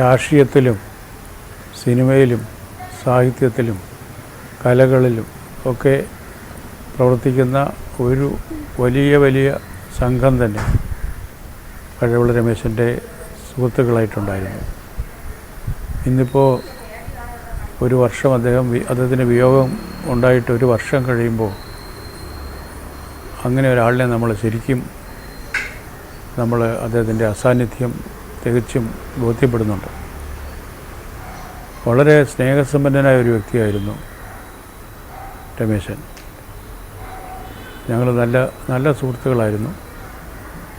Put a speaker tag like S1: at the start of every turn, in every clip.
S1: രാഷ്ട്രീയത്തിലും സിനിമയിലും സാഹിത്യത്തിലും കലകളിലും ഒക്കെ പ്രവർത്തിക്കുന്ന ഒരു വലിയ വലിയ സംഘം തന്നെ കഴിവുള്ള രമേശന്റെ സുഹൃത്തുക്കളായിട്ടുണ്ടായിരുന്നു. ഇന്നിപ്പോൾ ഒരു വർഷം അദ്ദേഹം അദ്ദേഹത്തിന് വിയോഗം ഉണ്ടായിട്ട് ഒരു വർഷം കഴിയുമ്പോൾ അങ്ങനെ ഒരാളിനെ നമ്മൾ ശരിക്കും നമ്മൾ അദ്ദേഹത്തിന്റെ അസാന്നിധ്യം തികച്ചും ബോധ്യപ്പെടുന്നുണ്ട്. വളരെ സ്നേഹസമ്പന്നനായ ഒരു വ്യക്തിയായിരുന്നു രമേശൻ. ഞങ്ങൾ നല്ല നല്ല സുഹൃത്തുക്കളായിരുന്നു.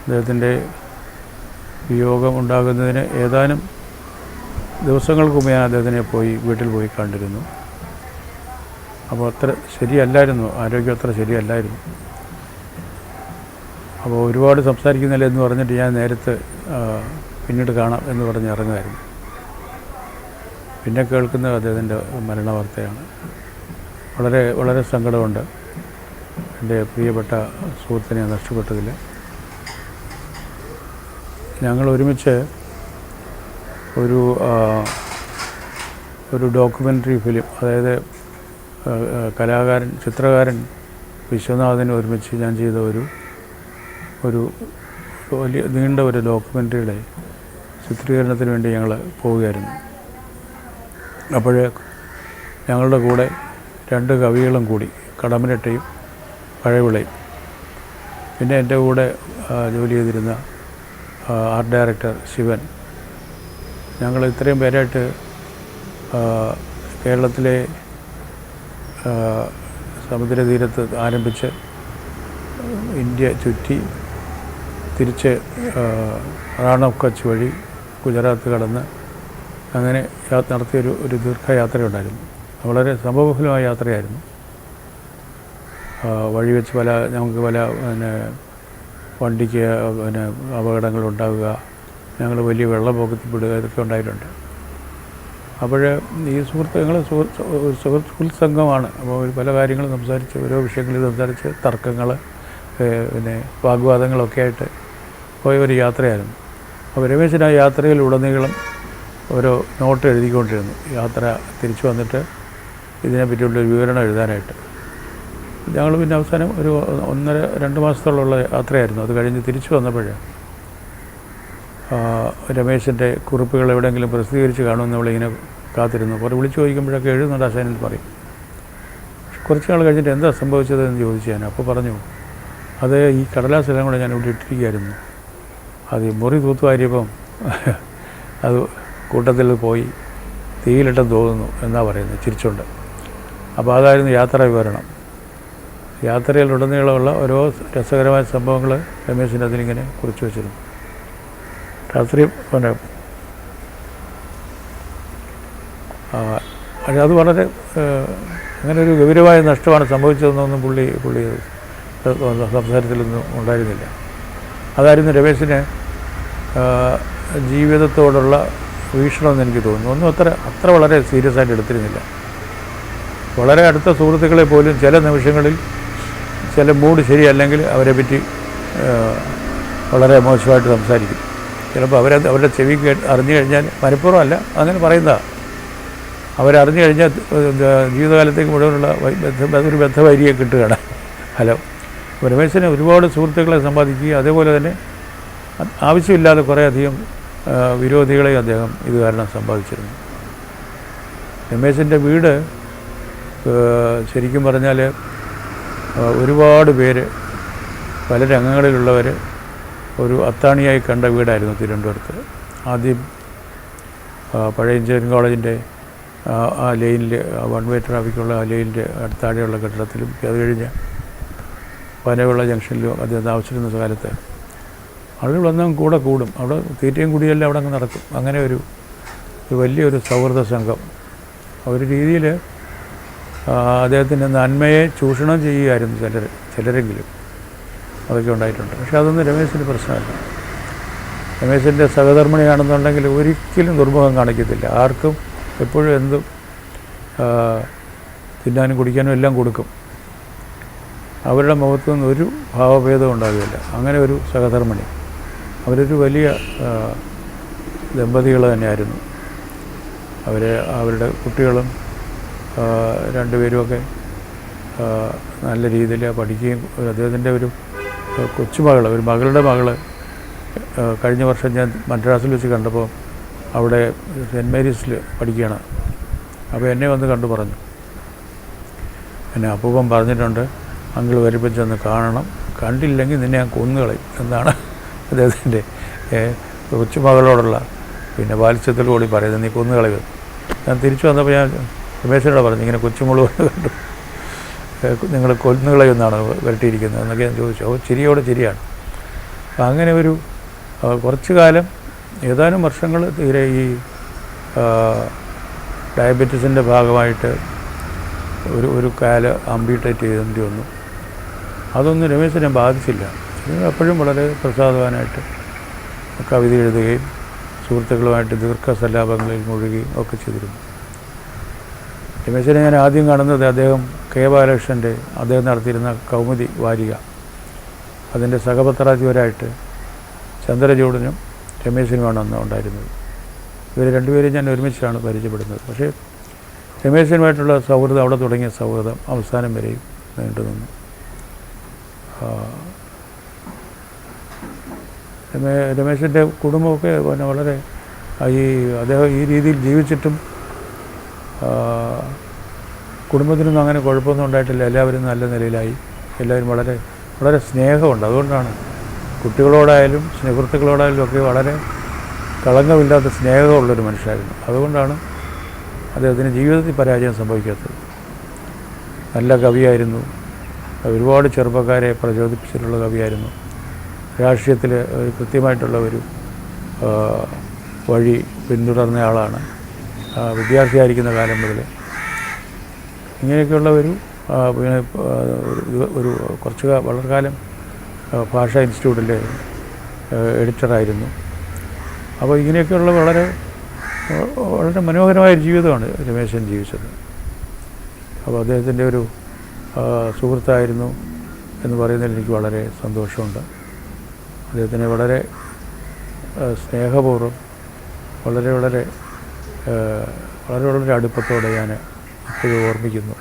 S1: അദ്ദേഹത്തിന്റെ വിയോഗം ഉണ്ടാകുന്നതിന് ഏതാനും ദിവസങ്ങൾക്ക് മുമ്പ് ഞാൻ അദ്ദേഹത്തിനെ പോയി വീട്ടിൽ പോയി കണ്ടിരുന്നു. അപ്പോൾ അത്ര ശരിയല്ലായിരുന്നു ആരോഗ്യം അത്ര ശരിയല്ലായിരുന്നു. അപ്പോൾ ഒരുപാട് സംസാരിക്കുന്നില്ല എന്ന് പറഞ്ഞിട്ട് ഞാൻ നേരത്തെ പിന്നീട് കാണാം എന്ന് പറഞ്ഞ് ഇറങ്ങുമായിരുന്നു. പിന്നെ കേൾക്കുന്നത് അദ്ദേഹത്തിന്റെ മരണ വാർത്തയാണ് വളരെ വളരെ സങ്കടമുണ്ട്. എന്റെ പ്രിയപ്പെട്ട സുഹൃത്തിനെ നഷ്ടപ്പെട്ടതിൽ. ഞങ്ങൾ ഒരുമിച്ച് ഒരു ഒരു ഡോക്യുമെന്ററി ഫിലിം അതായത് കലാകാരൻ ചിത്രകാരൻ വിശ്വനാഥൻ ഒരുമിച്ച് ഞാൻ ചെയ്ത ഒരു ഒരു വലിയ നീണ്ട ഒരു ഡോക്യുമെന്ററിയുടെ ചിത്രീകരണത്തിന് വേണ്ടി ഞങ്ങൾ പോവുകയായിരുന്നു. അപ്പോൾ ഞങ്ങളുടെ കൂടെ രണ്ട് കവികളും കൂടി കടമ്പനട്ടയും പഴവിളയും പിന്നെ എന്റെ കൂടെ ജോലി ചെയ്തിരുന്ന ആർട്ട് ഡയറക്ടർ ശിവൻ. ഞങ്ങൾ ഇത്രയും പേരായിട്ട് കേരളത്തിലെ സമുദ്രതീരത്ത് ആരംഭിച്ച് ഇന്ത്യ ചുറ്റി തിരിച്ച് റാൺ ഓഫ് കച്ച് വഴി ഗുജറാത്ത് കടന്ന് അങ്ങനെ നടത്തിയൊരു ഒരു ദീർഘയാത്രയുണ്ടായിരുന്നു. വളരെ സംഭവഫലമായ യാത്രയായിരുന്നു. വഴി വെച്ച് പല ഞങ്ങൾക്ക് പല പിന്നെ വണ്ടിക്ക് പിന്നെ അപകടങ്ങൾ ഉണ്ടാവുക ഞങ്ങൾ വലിയ വെള്ളപ്പൊക്കത്തിൽപ്പെടുക ഇതൊക്കെ ഉണ്ടായിട്ടുണ്ട്. അപ്പോൾ ഈ സുഹൃത്ത് ഞങ്ങൾ സുഹൃത്ത് സുഹൃത്ത് സുഹൃത്ത് സംഘമാണ്. അപ്പോൾ പല കാര്യങ്ങളും സംസാരിച്ച് ഓരോ വിഷയങ്ങളിൽ സംസാരിച്ച് തർക്കങ്ങൾ പിന്നെ വാഗ്വാദങ്ങളൊക്കെ ആയിട്ട് പോയ ഒരു യാത്രയായിരുന്നു. അപ്പോൾ രമേശൻ ആ യാത്രയിൽ ഉടനീളം ഒരു നോട്ട് എഴുതിക്കൊണ്ടിരുന്നു. യാത്ര തിരിച്ചു വന്നിട്ട് ഇതിനെപ്പറ്റിയുള്ളൊരു വിവരണം എഴുതാനായിട്ട്. ഞങ്ങൾ പിന്നെ അവസാനം ഒരു ഒന്നര രണ്ട് മാസത്തോളമുള്ള യാത്രയായിരുന്നു. അത് കഴിഞ്ഞ് തിരിച്ചു വന്നപ്പോഴേ രമേശിന്റെ കുറിപ്പുകൾ എവിടെയെങ്കിലും പ്രസിദ്ധീകരിച്ച് കാണുമെന്ന് നമ്മളിങ്ങനെ കാത്തിരുന്നു. കുറേ വിളിച്ചു ചോദിക്കുമ്പോഴൊക്കെ എഴുതുന്നുണ്ട് അസൈനിൽ പറയും. കുറച്ച് നാൾ കഴിഞ്ഞിട്ട് എന്താ സംഭവിച്ചതെന്ന് ചോദിച്ചു ഞാൻ അപ്പോൾ പറഞ്ഞു അത് ഈ കടലാസ് എല്ലാം കൂടെ ഞാൻ ഇവിടെ ഇട്ടിരിക്കുകയായിരുന്നു. അത് മുറി തൂത്തുവാരിയപ്പം അത് കൂട്ടത്തിൽ പോയി തീയിലിട്ടെന്ന് തോന്നുന്നു എന്നാ പറയുന്നത് ചിരിച്ചുകൊണ്ട് അപ്പോൾ അതായിരുന്നു യാത്രാ വിവരണം. യാത്രയിലുടനീളമുള്ള ഓരോ രസകരമായ സംഭവങ്ങൾ രമേശിന്റെ അതിലിങ്ങനെ കുറിച്ച് വെച്ചിരുന്നു. രാത്രി പിന്നെ അത് വളരെ അങ്ങനെ ഒരു ഗൗരവമായ നഷ്ടമാണ് സംഭവിച്ചതെന്നൊന്നും പുള്ളി പുള്ളി സംസാരത്തിലൊന്നും ഉണ്ടായിരുന്നില്ല. അതായിരുന്നു രമേശിന് ജീവിതത്തോടുള്ള വീക്ഷണമെന്ന് എനിക്ക് തോന്നുന്നു. ഒന്നും അത്ര അത്ര വളരെ സീരിയസ് ആയിട്ട് എടുത്തിരുന്നില്ല. വളരെ അടുത്ത സുഹൃത്തുക്കളെ പോലും ചില നിമിഷങ്ങളിൽ ചില മൂഡ് ശരിയല്ലെങ്കിൽ അവരെ പറ്റി വളരെ മോശമായിട്ട് സംസാരിക്കും. ചിലപ്പോൾ അവരെ അവരുടെ ചെവി കേട്ട് അറിഞ്ഞു കഴിഞ്ഞാൽ മനഃപൂർവം അല്ല അങ്ങനെ പറയുന്നതാണ് അവരറിഞ്ഞു കഴിഞ്ഞാൽ ജീവിതകാലത്തേക്ക് മുഴുവനുള്ള ഒരു ബദ്ധവൈരിയെ കിട്ടുകയാണ്. ഹലോ. അപ്പോൾ ഒരുപാട് സുഹൃത്തുക്കളെ സമ്പാദിക്കുകയും അതേപോലെ തന്നെ ആവശ്യമില്ലാതെ കുറേയധികം വിരോധികളെ അദ്ദേഹം ഇത് കാരണം സമ്പാദിച്ചിരുന്നു. രമേശിന്റെ വീട് ശരിക്കും പറഞ്ഞാൽ ഒരുപാട് പേര് പല രംഗങ്ങളിലുള്ളവർ ഒരു അത്താണിയായി കണ്ട വീടായിരുന്നു തിരുവനന്തപുരത്ത്. ആദ്യം പഴയ എഞ്ചിനീയറിംഗ് കോളേജിന്റെ ആ ലൈനിൽ വൺ വേ ട്രാഫിക്കുള്ള ആ ലൈനിന്റെ അടുത്താഴെയുള്ള കെട്ടിടത്തിലും അത് കഴിഞ്ഞ് പനവിള ജംഗ്ഷനിലും അദ്ദേഹം താമസിച്ചിരുന്ന കാലത്ത് ആളുകൾ വന്നാൽ കൂടെ കൂടും. അവിടെ തീറ്റയും കുടിയെല്ലാം അവിടെ അങ്ങ് നടക്കും. അങ്ങനെ ഒരു വലിയൊരു സൗഹൃദ സംഘം. ഒരു രീതിയിൽ അദ്ദേഹത്തിന്റെ നന്മയെ ചൂഷണം ചെയ്യുമായിരുന്നു ചിലർ ചിലരെങ്കിലും. അതൊക്കെ ഉണ്ടായിട്ടുണ്ട്. പക്ഷേ അതൊന്നും രമേശിന്റെ പ്രശ്നമല്ല. രമേശിന്റെ സഹധർമ്മിണിയാണെന്നുണ്ടെങ്കിൽ ഒരിക്കലും ദുർമുഖം കാണിക്കത്തില്ല. ആർക്കും എപ്പോഴും എന്തും തിന്നാനും കുടിക്കാനും എല്ലാം കൊടുക്കും. അവരുടെ മുഖത്തു നിന്ന് ഒരു ഭാവഭേദം ഉണ്ടാകില്ല അങ്ങനെ ഒരു സഹധർമ്മിണി. അവരൊരു വലിയ ദമ്പതികൾ തന്നെയായിരുന്നു. അവർ അവരുടെ കുട്ടികളും രണ്ടുപേരുമൊക്കെ നല്ല രീതിയിൽ പഠിക്കുകയും അദ്ദേഹത്തിന്റെ ഒരു കൊച്ചുമകൾ ഒരു മകളുടെ മകൾ കഴിഞ്ഞ വർഷം ഞാൻ മദ്രാസിൽ വെച്ച് കണ്ടപ്പോൾ അവിടെ സെന്റ് മേരീസിൽ പഠിക്കുകയാണ്. അപ്പോൾ എന്നെ വന്ന് കണ്ടു പറഞ്ഞു. എന്നെ അപ്പൂപ്പൻ പറഞ്ഞിട്ടുണ്ട് അങ്കിൾ വരുമ്പോൾ ചെന്ന് കാണണം. കണ്ടില്ലെങ്കിൽ നിന്നെ ഞാൻ കൊന്നുകളയും എന്നാണ്. അദ്ദേഹത്തിന്റെ കൊച്ചുമകളോടുള്ള പിന്നെ വാത്സ്യത്തിൽ കൂടി പറയുന്നത് നീ കൊന്നു കളയുക ഞാൻ തിരിച്ചു വന്നപ്പോൾ ഞാൻ രമേശനോട് പറഞ്ഞു ഇങ്ങനെ കൊച്ചുമുളു കണ്ടു. നിങ്ങൾ കൊന്നു കളയുന്നാണ് വരട്ടിയിരിക്കുന്നത് എന്നൊക്കെ ഞാൻ ചോദിച്ചു. അപ്പോൾ ചിരിയോടെ ചിരിയാണ്. അപ്പം അങ്ങനെ ഒരു കുറച്ചു കാലം ഏതാനും വർഷങ്ങൾ തീരെ ഈ ഡയബറ്റീസിന്റെ ഭാഗമായിട്ട് ഒരു ഒരു കാല അമ്പീട്ടേറ്റ് ചെയ്യേണ്ടി വന്നു. അതൊന്നും രമേശനെ ബാധിച്ചില്ല. എപ്പോഴും വളരെ പ്രസാദവാനായിട്ട് കവിത എഴുതുകയും സുഹൃത്തുക്കളുമായിട്ട് ദീർഘസല്ലാപങ്ങളിൽ മുഴുകുകയും ഒക്കെ ചെയ്തിരുന്നു. രമേശനെ ഞാൻ ആദ്യം കാണുന്നത് അദ്ദേഹം കെ ബാലകൃഷ്ണന്റെ അദ്ദേഹം നടത്തിയിരുന്ന കൗമുദി വാരിക. അതിന്റെ സഹപത്രാധിപരായിട്ട് ചന്ദ്രചൂടനും രമേശനുമാണ് അന്ന് ഉണ്ടായിരുന്നത്. ഇവർ രണ്ടുപേരും ഞാൻ ഒരുമിച്ചാണ് പരിചയപ്പെടുന്നത്. പക്ഷേ രമേശനുമായിട്ടുള്ള സൗഹൃദം അവിടെ തുടങ്ങിയ സൗഹൃദം അവസാനം വരെയും നീണ്ടു നിന്നു രമേശന്റെ കുടുംബമൊക്കെ പിന്നെ വളരെ ഈ അദ്ദേഹം ഈ രീതിയിൽ ജീവിച്ചിട്ടും കുടുംബത്തിനൊന്നും അങ്ങനെ കുഴപ്പമൊന്നും ഉണ്ടായിട്ടില്ല. എല്ലാവരും നല്ല നിലയിലായി. എല്ലാവരും വളരെ വളരെ സ്നേഹമുണ്ട്. അതുകൊണ്ടാണ് കുട്ടികളോടായാലും സുഹൃത്തുക്കളോടായാലും ഒക്കെ വളരെ കളങ്കമില്ലാത്ത സ്നേഹമുള്ളൊരു മനുഷ്യരായിരുന്നു അതുകൊണ്ടാണ് അദ്ദേഹത്തിന് ജീവിതത്തിൽ പരാജയം സംഭവിക്കാത്തത്. നല്ല കവിയായിരുന്നു. ഒരുപാട് ചെറുപ്പക്കാരെ പ്രചോദിപ്പിച്ചിട്ടുള്ള കവിയായിരുന്നു. രാഷ്ട്രീയത്തിൽ ഒരു കൃത്യമായിട്ടുള്ള ഒരു വഴി പിന്തുടർന്നയാളാണ് വിദ്യാർത്ഥിയായിരിക്കുന്ന കാലം മുതൽ ഇങ്ങനെയൊക്കെയുള്ള ഒരു പിന്നെ, ഒരു- കുറച്ച് കാലം ഭാഷാ ഇൻസ്റ്റിറ്റ്യൂട്ടിലെ എഡിറ്ററായിരുന്നു. അപ്പോൾ ഇങ്ങനെയൊക്കെയുള്ള വളരെ വളരെ മനോഹരമായൊരു ജീവിതമാണ് രമേശൻ ജീവിച്ചത്. അപ്പോൾ അദ്ദേഹത്തിന്റെ ഒരു സുഹൃത്തായിരുന്നു എന്ന് പറയുന്നതിൽ എനിക്ക് വളരെ സന്തോഷമുണ്ട്. അദ്ദേഹത്തിനെ വളരെ സ്നേഹപൂർവം വളരെ വളരെ വളരെ വളരെ അടുപ്പത്തോടെ ഞാൻ ഇപ്പോഴും ഓർമ്മിക്കുന്നു.